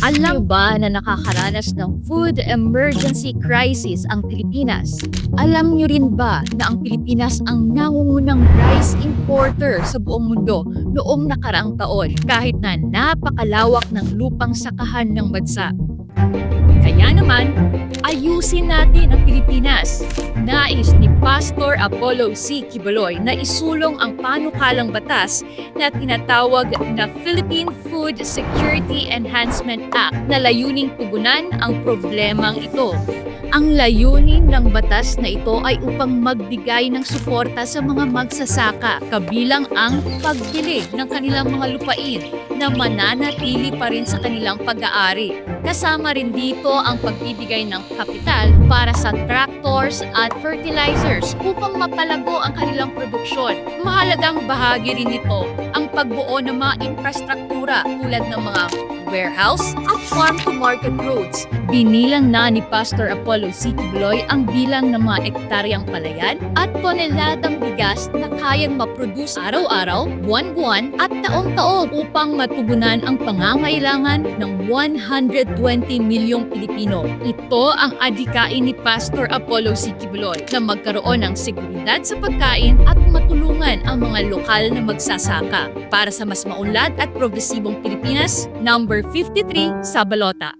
Alam ba na nakakaranas ng food emergency crisis ang Pilipinas? Alam niyo rin ba na ang Pilipinas ang nangungunang rice importer sa buong mundo noong nakaraang taon kahit na napakalawak ng lupang sakahan ng bansa? Kaya naman, ayusin natin ang Pilipinas. Nais ni Pastor Apollo C. Kibaloy na isulong ang panukalang batas na tinatawag na Philippine Food Security Enhancement Act na layuning tugunan ang problemang ito. Ang layunin ng batas na ito ay upang magbigay ng suporta sa mga magsasaka kabilang ang pagbili ng kanilang mga lupain na mananatili pa rin sa kanilang pag-aari. Kasama rin dito ang pagbibigay ng kapital para sa tractors at fertilizers upang mapalago ang kanilang produksyon. Mahalagang bahagi rin nito ang pagbuo ng mga infrastruktura tulad ng mga warehouse at farm-to-market roads. Binilang na ni Pastor Apollo C. Tibloy ang bilang ng mga ektaryang palayan at toneladang bigas na kayang maproduce araw-araw, buwan-buwan at taong-taon upang matugunan ang pangangailangan ng 120 milyong Pilipino. Ito ang adhikain ni Pastor Apollo C. Tibloy na magkaroon ng seguridad sa pagkain at matulungan ang mga lokal na magsasaka para sa mas maunlad at progresibong Pilipinas, number 53 sa balota.